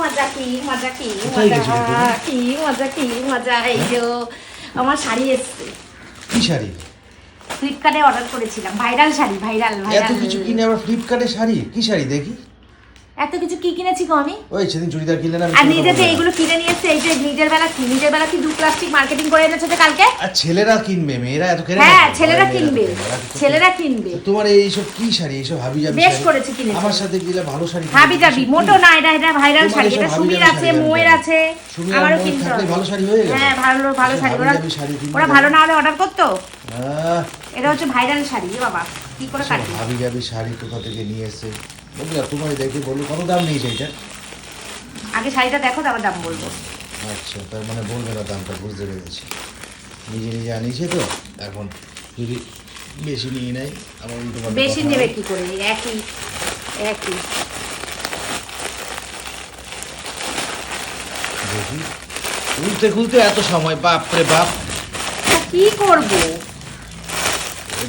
মজা কি মজা কি মজা? কি মজা কি মজা এই যে আমার শাড়ি এসছে। কি শাড়ি? ফ্লিপকার্টে অর্ডার করেছিলাম। ভাইরাল শাড়ি ভাইরাল এত ভাইরাল কিছু কিনে আবার ফ্লিপকার্টে শাড়ি? কি শাড়ি দেখি? এত কিছু কি কিনেছি গো আমি ওই সেদিন চুড়িদার কিনলেন আমি আর নিজে পরলাম। এইগুলো কিনে নিয়ে এসছে এই যে নিজের বেলা কি নিজের বেলা কি দু প্লাস্টিক মার্কেটিং করে এনেছে যে কালকে আর ছেলেরা কিনবে মেয়েরা এত কেনে হ্যাঁ ছেলেরা কিনবে কেনে, তো ছেলেরা কিনবে তো তোমার এইসব কি শাড়ি এইসব হাবি যাবি বেশ? করেছে কিনেছে। আমার সাথে দিলে ভালো শাড়ি কিনে হাবি যাবি মোটো না এটা এটা ভাইরাল শাড়ি এটা সুমির আছে মোয়ের আছে আমারও কিনতে হবে। ভালো শাড়ি হয়ে গেল। হ্যাঁ ভালো ভালো শাড়ি ওরা ওরা না। ভালো না হলে অর্ডার করতো এটা হচ্ছে ভাইরাল শাড়ি বাবা কি করে সব কাটবি হাবি যাবি শাড়ি কোথা থেকে নিয়ে এসে বন্ধুরা তোমার দেখে বলল কত দাম নিয়েছে এটা? আগে শাড়িটা দেখো তারপর দাম বলব। আচ্ছা তার মানে বলবে না দামটা বুঝতে পেরেছি। নিজে নিজে আনিয়েছে তো এখন যদি বেশি নিয়ে নেয় আবার উল্টো বেশি নেবে কি করে? একই একই। দেখি। খুলতে খুলতে এত সময় বাপ। রে বাপ কি করব?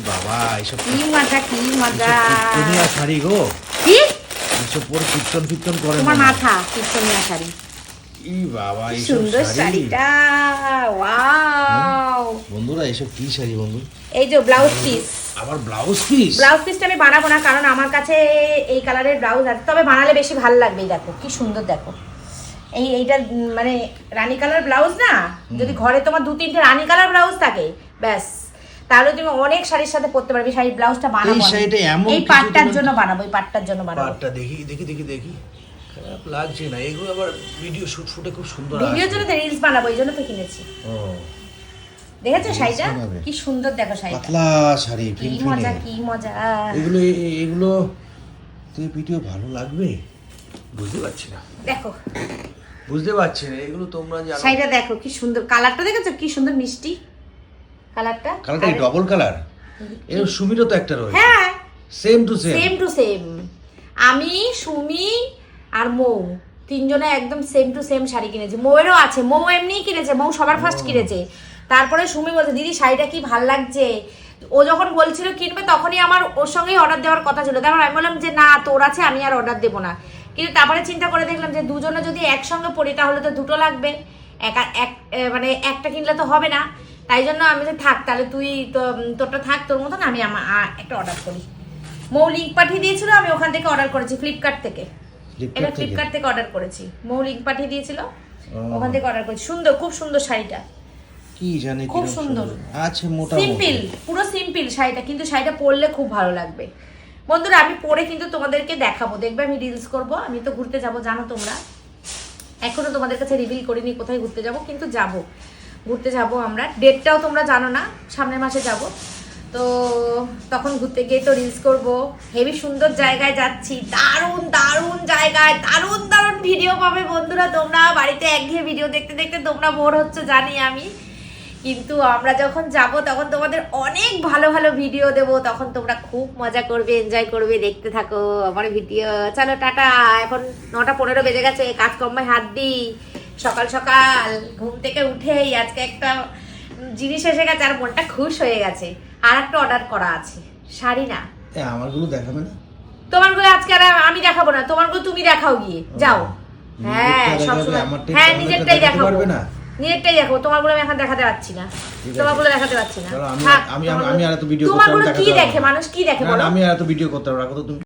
বাবা এইসব কি মজা কি মজা। কীর্তনিয়া শাড়ি গো। কি? এইসব পরে কীর্তন করে তোমার মাথা কিচ্ছনিয়া শাড়ি। ই বাবা কি সুন্দর শাড়িটা ওয়াও। বন্ধুরা এইসব কি শাড়ি বন্ধু? এই যে ব্লাউজ পিস। আবার ব্লাউজ পিস? ব্লাউজ পিসটা আমি বানাবো না কারণ আমার কাছে এই কালারের ব্লাউজ আছে। তবে বানালে বেশি ভালো লাগবে দেখো কি সুন্দর দেখো। এই এইটা মানে রানী কালার ব্লাউজ না? যদি ঘরে তোমার দু তিনটে রানী কালার ব্লাউজ থাকে ব্যাস। তাহলে তুমি অনেক শাড়ির সাথে পরতে পারবে শাড়ির ব্লাউজটা বানাবো এই। শাড়িটা এমন এই পাটটার জন্য বানাবো এই পাটটার জন্য বানাবো। পাটটা দেখি দেখি দেখি দেখি। খারাপ লাগছে না এগুলো আবার ভিডিও শুট শুটে খুব সুন্দর ভিডিওর। জন্য তো রিলস বানাবো এই জন্য তো কিনেছি। ও। দেখেছ শাড়িটা? কি সুন্দর দেখো শাড়িটা। পাতলা শাড়ি কি মজা কি মজা। এগুলো এগুলো তুমি ভিডিও ভালো লাগবে? বুঝতে পারছি না। দেখো। বুঝতে পারছি না এগুলো তোমরা জানো শাড়িটা দেখো কি সুন্দর। কালারটা দেখেছ? কি সুন্দর মিষ্টি। কালারটা? কালারটা ডবল কালারের সুমিরও তো একটা রয়েছে। হ্যাঁ। Same to same same to same আমি সুমি আর মৌ। তিনজনে একদম সেম টু সেম শাড়ি কিনেছি। মৌয়েরও আছে। মৌ এমনিই কিনেছে। মৌ সবার ফার্স্ট কিনেছে। তারপরে সুমি বলছে দিদি শাড়িটা কি ভালো লাগছে? ও যখন বলছিল কিনবে? তখনই আমার ওর সঙ্গেই অর্ডার দেওয়ার কথা ছিল। তারপর আমি বললাম যে না তোর আছে আমি আর অর্ডার দেবো না। কিন্তু তারপরে চিন্তা করে দেখলাম যে দুজনে যদি একসঙ্গে পড়ি তাহলে তো দুটো লাগবে। একা এক মানে একটা কিনলে তো হবে না। তাই জন্য আমি থাক তাহলে তুই তো তোরটা থাক তোর মতন আমি আমার একটা অর্ডার করি। মৌ লিঙ্ক পাঠিয়ে দিয়েছিল আমি ওখান থেকে অর্ডার করেছি ফ্লিপকার্ট থেকে। এটা ফ্লিপকার্ট থেকে অর্ডার করেছি। মৌ লিঙ্ক পাঠিয়ে দিয়েছিল ওখান থেকে অর্ডার করেছি। সুন্দর খুব সুন্দর শাড়িটা। কি জানি খুব সুন্দর। আছে মোটামুটি সিম্পল পুরো সিম্পল শাড়িটা কিন্তু শাড়িটা পরলে খুব ভালো লাগবে। বন্ধুরা আমি পরে কিন্তু তোমাদেরকে দেখাবো। দেখবে আমি রিলস করব আমি তো ঘুরতে যাব জানো তোমরা। এখনও তোমাদের কাছে রিভিল করিনি কোথায় ঘুরতে যাব কিন্তু যাব। ঘুরতে যাব আমরা। ডেটটাও তোমরা জানো না, সামনের মাসে যাব। তো তখন ঘুরতে গিয়ে তো রিলস করব। হেভি সুন্দর জায়গায় যাচ্ছি, দারুণ দারুণ জায়গায়, দারুণ দারুণ ভিডিও পাবে বন্ধুরা তোমরা। বাড়িতে একঘেয়ে ভিডিও দেখতে দেখতে তোমরা বোর হচ্ছে, জানি আমি। কিন্তু আমরা যখন যাব, তখন তোমাদের অনেক ভালো ভালো ভিডিও দেব। তখন তোমরা খুব মজা করবে এনজয় করবে, দেখতে থাকো। আমার ভিডিও চলো, টাটা। এখন নটা পনেরো বেজে গেছে কাজকর্মায় হাত দিই। সকাল সকাল ঘুম থেকে উঠেই আজকে একটা জিনিস এসে গেছে আর মনটা খুশ হয়ে গেছে। আর একটা অর্ডার করা আছে। শাড়ি না। আমারগুলো দেখাবে না? তোমারগুলো আজকে আর আমি দেখাবো না। তোমার তোমারগুলো তুমি দেখাও গিয়ে। যাও। হ্যাঁ সবসময় হ্যাঁ নিজেরটাই দেখাবো। না? নিজেরটাই দেখাবো। তোমারগুলো আমি এখন দেখাতে পারছি না। তোমারগুলো দেখাতে পারছি না। আমি- আমি- আমি- তোমারগুলো- আর এত ভিডিও করতে তোমারগুলো কি দেখে? মানুষ কি দেখে বলো? আমি আর এত ভিডিও করতে পারব না, রাখো তো তুমি